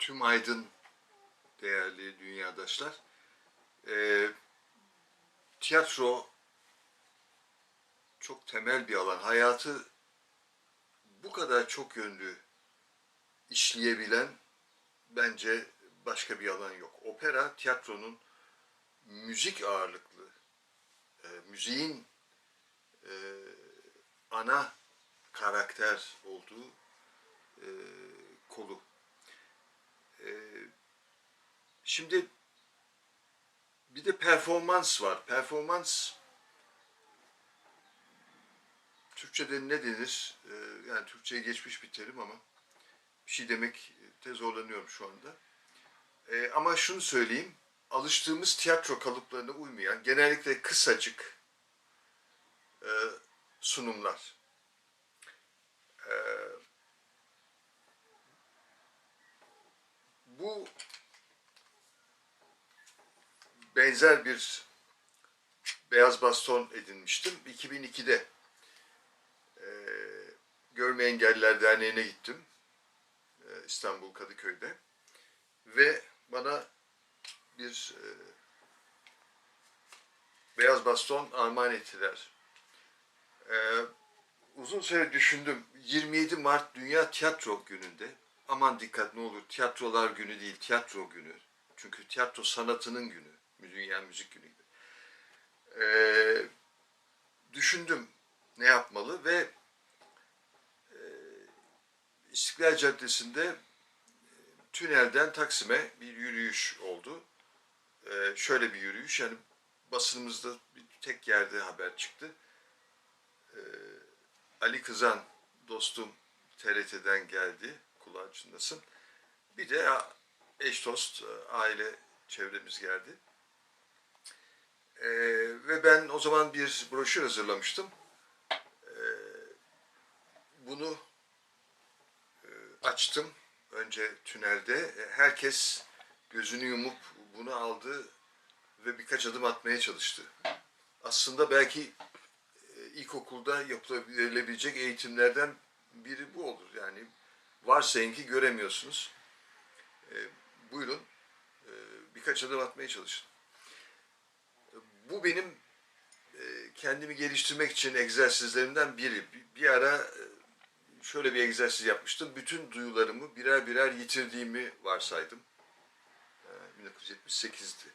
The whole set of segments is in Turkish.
Tüm aydın değerli dünyadaşlar. Ee, tiyatro çok temel bir alan. Hayatı bu kadar çok yönlü işleyebilen bence başka bir alan yok. Opera tiyatronun müzik ağırlıklı, e, müziğin e, ana karakter olduğu e, kolu. E, şimdi bir de performans var. Performans Türkçe'de ne denir? E, yani Türkçe'ye geçmiş bir terim ama bir şey demek de zorlanıyorum şu anda. E, ama şunu söyleyeyim, alıştığımız tiyatro kalıplarına uymayan, genellikle kısacık e, sunumlar. Bu benzer bir beyaz baston edinmiştim. 2002'de e, Görme Engelliler Derneği'ne gittim. E, İstanbul Kadıköy'de. Ve bana bir e, beyaz baston armağan ettiler. E, uzun süre düşündüm. 27 Mart Dünya Tiyatro Günü'nde aman dikkat ne olur tiyatrolar günü değil tiyatro günü. Çünkü tiyatro sanatının günü. Dünya Müzik Günü gibi. E, düşündüm ne yapmalı ve e, İstiklal Caddesi'nde e, tünelden Taksim'e bir yürüyüş oldu. E, şöyle bir yürüyüş yani basınımızda bir tek yerde haber çıktı. E, Ali Kızan dostum TRT'den geldi. Kulağı çınlasın. Bir de eş dost, e, aile çevremiz geldi. Ee, ve ben o zaman bir broşür hazırlamıştım. Ee, bunu e, açtım önce tünelde. Herkes gözünü yumup bunu aldı ve birkaç adım atmaya çalıştı. Aslında belki e, ilkokulda yapılabilecek eğitimlerden biri bu olur. Yani varsayın ki göremiyorsunuz. E, buyurun e, birkaç adım atmaya çalışın. Bu benim e, kendimi geliştirmek için egzersizlerimden biri. Bir, bir ara e, şöyle bir egzersiz yapmıştım. Bütün duyularımı birer birer yitirdiğimi varsaydım. E, 1978'di.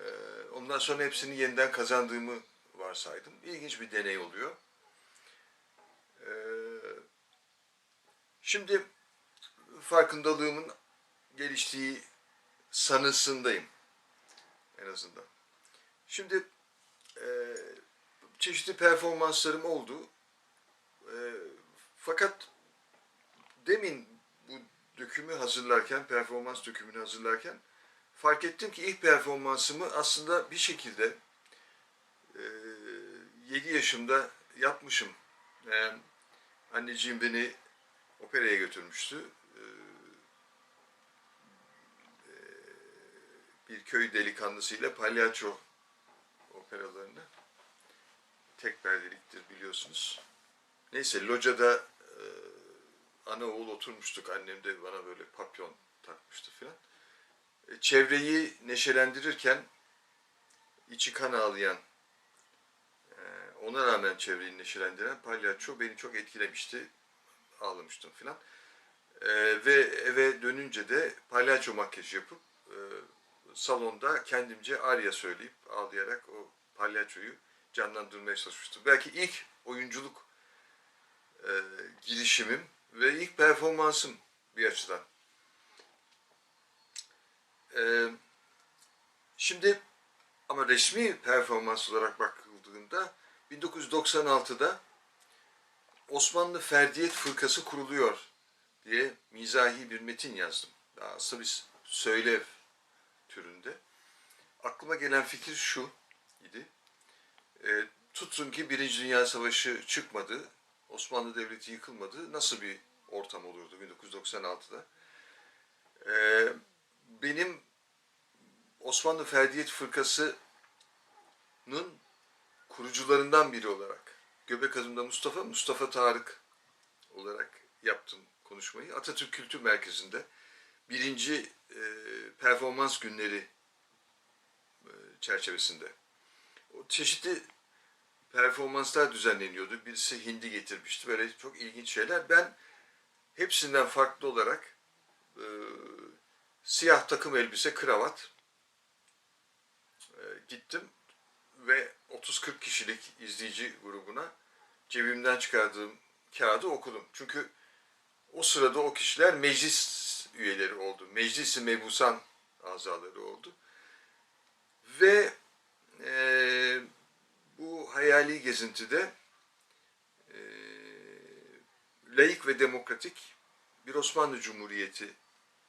E, ondan sonra hepsini yeniden kazandığımı varsaydım. İlginç bir deney oluyor. E, şimdi farkındalığımın geliştiği sanısındayım en azından. Şimdi e, çeşitli performanslarım oldu. E, fakat demin bu dökümü hazırlarken, performans dökümünü hazırlarken fark ettim ki ilk performansımı aslında bir şekilde e, 7 yaşımda yapmışım. E, anneciğim beni operaya götürmüştü. E, bir köy delikanlısıyla palyaço operalarını. Tek perdeliktir biliyorsunuz. Neyse locada e, ana oğul oturmuştuk. Annem de bana böyle papyon takmıştı filan. E, çevreyi neşelendirirken içi kan ağlayan ona rağmen çevreyi neşelendiren palyaço beni çok etkilemişti. Ağlamıştım filan. E, ve eve dönünce de palyaço makyajı yapıp e, salonda kendimce arya söyleyip ağlayarak o palyaçoyu canlandırmaya çalışmıştım. Belki ilk oyunculuk e, girişimim ve ilk performansım bir açıdan. E, şimdi ama resmi performans olarak bakıldığında 1996'da Osmanlı Ferdiyet Fırkası kuruluyor diye mizahi bir metin yazdım. Aslında bir söylev türünde. Aklıma gelen fikir şu idi. E, tutun ki Birinci Dünya Savaşı çıkmadı, Osmanlı Devleti yıkılmadı. Nasıl bir ortam olurdu 1996'da? E, benim Osmanlı Ferdiyet Fırkası'nın kurucularından biri olarak Göbek adımda Mustafa, Mustafa Tarık olarak yaptım konuşmayı. Atatürk Kültür Merkezi'nde birinci e, performans günleri e, çerçevesinde. O çeşitli performanslar düzenleniyordu. Birisi hindi getirmişti. Böyle çok ilginç şeyler. Ben hepsinden farklı olarak e, siyah takım elbise, kravat e, gittim ve 30-40 kişilik izleyici grubuna cebimden çıkardığım kağıdı okudum. Çünkü o sırada o kişiler meclis üyeleri oldu. Meclis-i mebusan azaları oldu. Ve e, bu hayali gezintide e, laik ve demokratik bir Osmanlı Cumhuriyeti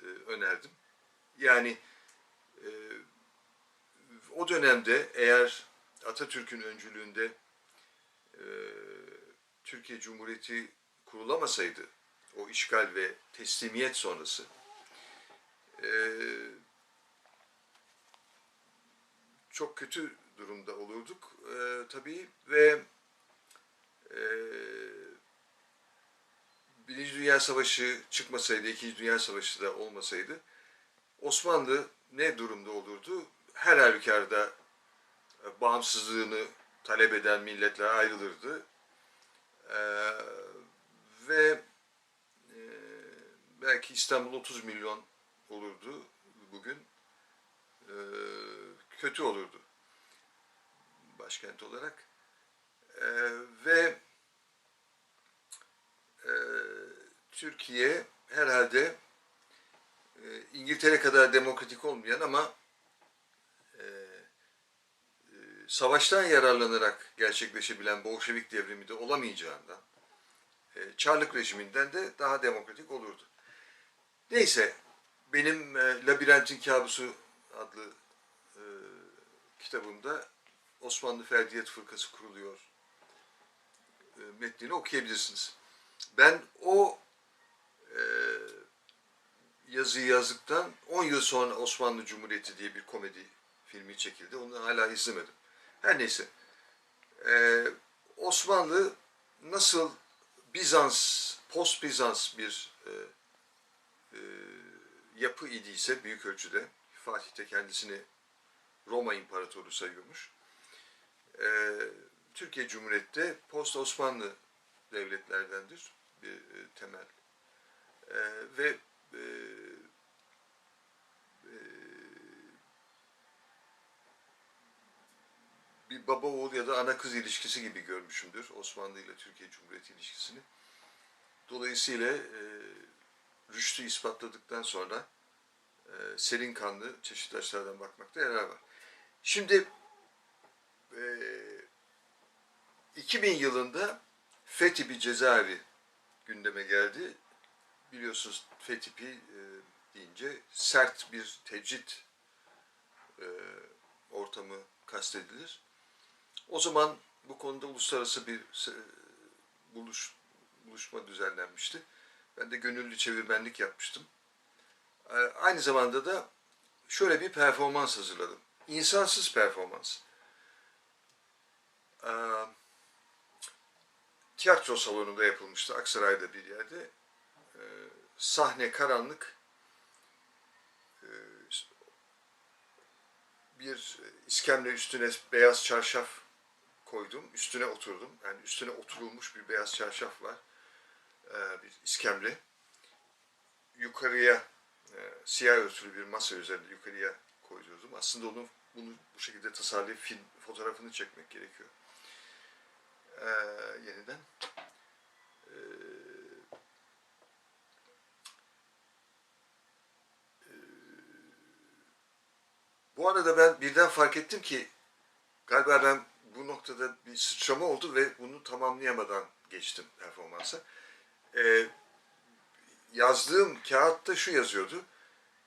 e, önerdim. Yani e, o dönemde eğer Atatürk'ün öncülüğünde e, Türkiye Cumhuriyeti kurulamasaydı, o işgal ve teslimiyet sonrası, e, çok kötü durumda olurduk e, tabii ve e, Birinci Dünya Savaşı çıkmasaydı, İkinci Dünya Savaşı da olmasaydı Osmanlı ne durumda olurdu? Her halükarda bağımsızlığını talep eden milletler ayrılırdı. E, ve e, belki İstanbul 30 milyon olurdu bugün. E, kötü olurdu başkent olarak. E, ve e, Türkiye herhalde e, İngiltere kadar demokratik olmayan ama e, e, savaştan yararlanarak gerçekleşebilen Bolşevik devrimi de olamayacağından e, Çarlık rejiminden de daha demokratik olurdu. Neyse benim e, Labirentin Kabusu adlı e, kitabımda Osmanlı Ferdiyet Fırkası kuruluyor e, metnini okuyabilirsiniz. Ben o e, yazıyı yazdıktan 10 yıl sonra Osmanlı Cumhuriyeti diye bir komedi filmi çekildi. Onu hala izlemedim. Her neyse. E, Osmanlı nasıl Bizans, post Bizans bir e, e, yapı idiyse büyük ölçüde Fatih de kendisini Roma İmparatoru sayıyormuş. E, Türkiye Cumhuriyeti post Osmanlı devletlerdendir bir e, temel. E, ve e, bir baba oğul ya da ana kız ilişkisi gibi görmüşümdür Osmanlı ile Türkiye Cumhuriyeti ilişkisini. Dolayısıyla e, rüştü ispatladıktan sonra e, serin kanlı çeşitli açılardan bakmakta yarar var. Şimdi e, 2000 yılında FETÖ cezaevi gündeme geldi. Biliyorsunuz FETÖ e, deyince sert bir tecrit e, ortamı kastedilir. O zaman bu konuda uluslararası bir buluş, buluşma düzenlenmişti. Ben de gönüllü çevirmenlik yapmıştım. E, aynı zamanda da şöyle bir performans hazırladım. İnsansız performans. E, tiyatro salonunda yapılmıştı Aksaray'da bir yerde. E, sahne karanlık. Bir iskemle üstüne beyaz çarşaf koydum. Üstüne oturdum. Yani üstüne oturulmuş bir beyaz çarşaf var. E, bir iskemle. Yukarıya e, siyah örtülü bir masa üzerinde yukarıya koydum. Aslında onu bunu bu şekilde tasarlayıp film fotoğrafını çekmek gerekiyor e, yeniden. E, e, bu arada ben birden fark ettim ki galiba ben bu noktada bir sıçrama oldu ve bunu tamamlayamadan geçtim performansa. E, yazdığım kağıtta şu yazıyordu.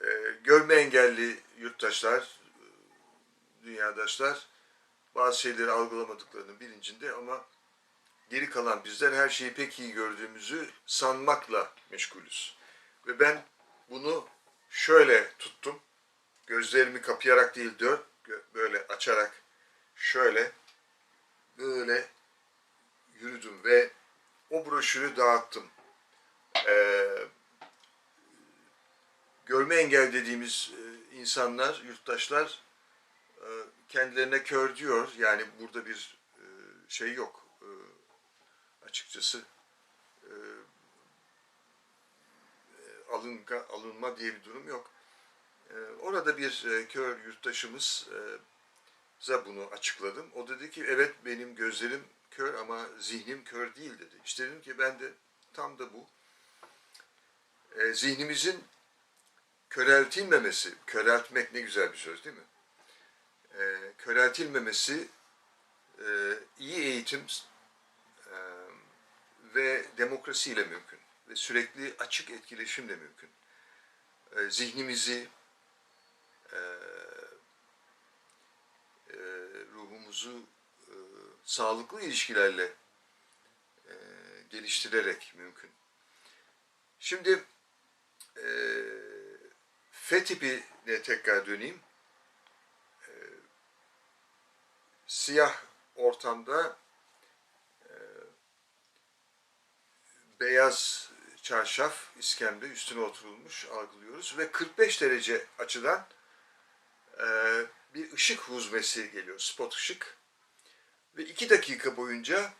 E, görme engelli yurttaşlar, dünyadaşlar bazı şeyleri algılamadıklarının bilincinde ama geri kalan bizler her şeyi pek iyi gördüğümüzü sanmakla meşgulüz. Ve ben bunu şöyle tuttum. Gözlerimi kapayarak değil dört böyle açarak şöyle böyle yürüdüm ve o broşürü dağıttım. Ee, görme engel dediğimiz e, insanlar, yurttaşlar e, kendilerine kör diyor. Yani burada bir e, şey yok açıkçası. Alınma diye bir durum yok. Orada bir kör yurttaşımız za bunu açıkladım. O dedi ki evet benim gözlerim kör ama zihnim kör değil dedi. İşte dedim ki ben de tam da bu. E, zihnimizin köreltilmemesi, köreltmek ne güzel bir söz değil mi? E, köreltilmemesi e, iyi eğitim e, ve demokrasiyle mümkün ve sürekli açık etkileşimle mümkün. E, zihnimizi, e, ruhumuzu e, sağlıklı ilişkilerle e, geliştirerek mümkün. Şimdi e, F tipine tekrar döneyim. E, siyah ortamda e, beyaz çarşaf, iskemle üstüne oturulmuş algılıyoruz ve 45 derece açıdan e, bir ışık huzmesi geliyor, spot ışık. Ve iki dakika boyunca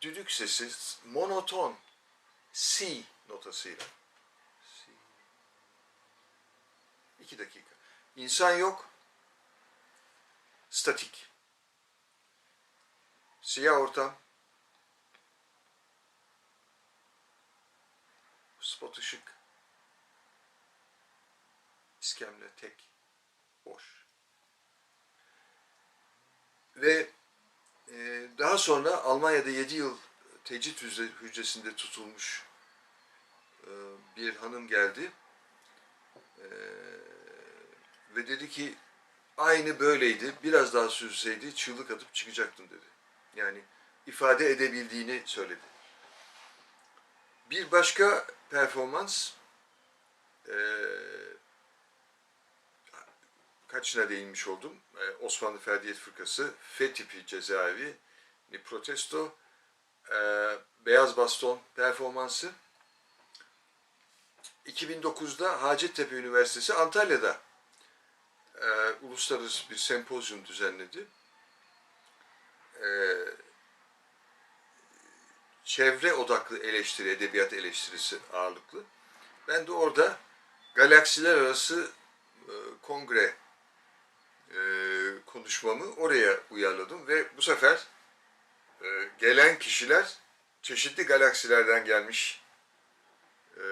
düdük sesi monoton C notasıyla. C. İki dakika. İnsan yok. Statik. Siyah ortam. Spot ışık. İskemle tek. Ve e, daha sonra Almanya'da 7 yıl tecrit hücre- hücresinde tutulmuş e, bir hanım geldi. E, ve dedi ki aynı böyleydi. Biraz daha sürseydi çığlık atıp çıkacaktım dedi. Yani ifade edebildiğini söyledi. Bir başka performans e, kaçına değinmiş oldum. Ee, Osmanlı Ferdiyet Fırkası, F tipi cezaevi, bir protesto, e, Beyaz Baston performansı. 2009'da Hacettepe Üniversitesi Antalya'da e, uluslararası bir sempozyum düzenledi. E, çevre odaklı eleştiri, edebiyat eleştirisi ağırlıklı. Ben de orada galaksiler arası e, kongre e, konuşmamı oraya uyarladım ve bu sefer e, gelen kişiler çeşitli galaksilerden gelmiş e,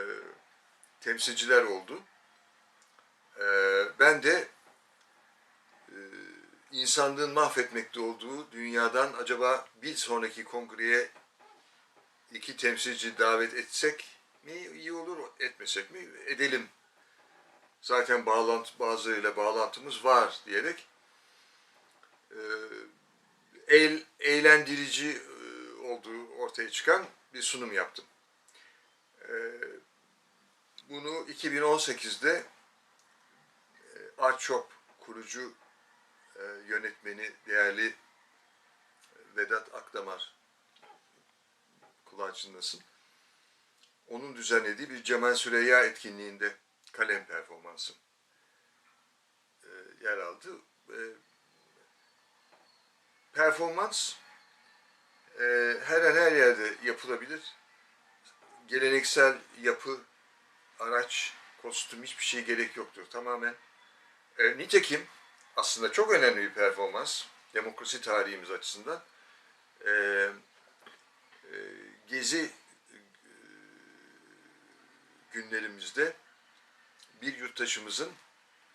temsilciler oldu. E, ben de e, insanlığın mahvetmekte olduğu dünyadan acaba bir sonraki kongreye iki temsilci davet etsek mi iyi olur, etmesek mi edelim zaten bağlantı bazılarıyla bağlantımız var diyerek e, eğ- eğlendirici e, olduğu ortaya çıkan bir sunum yaptım. E, bunu 2018'de e, Art Shop kurucu e, yönetmeni değerli Vedat Akdamar kulağı çınlasın. Onun düzenlediği bir Cemal Süreyya etkinliğinde kalem performansım e, yer aldı. E, performans e, her an her yerde yapılabilir. Geleneksel yapı, araç, kostüm hiçbir şey gerek yoktur. Tamamen nitekim aslında çok önemli bir performans demokrasi tarihimiz açısından. Gezi günlerimizde bir yurttaşımızın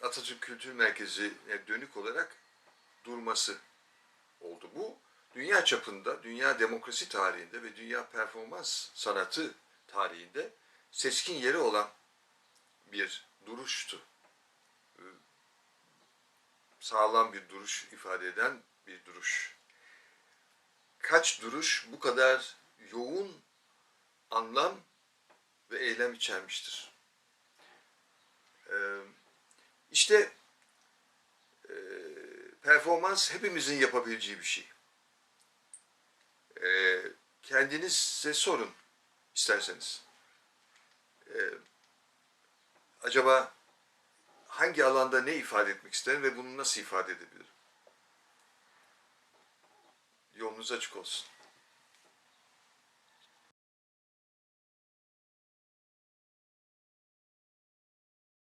Atatürk Kültür Merkezi'ne dönük olarak durması oldu. Bu dünya çapında, dünya demokrasi tarihinde ve dünya performans sanatı tarihinde seçkin yeri olan bir duruştu. Ee, Sağlam bir duruş ifade eden bir duruş. Kaç duruş bu kadar yoğun anlam ve eylem içermiştir. Ee, işte e, performans hepimizin yapabileceği bir şey. Ee, kendinize sorun isterseniz. Ee, acaba hangi alanda ne ifade etmek isterim ve bunu nasıl ifade edebilirim? Yolunuz açık olsun.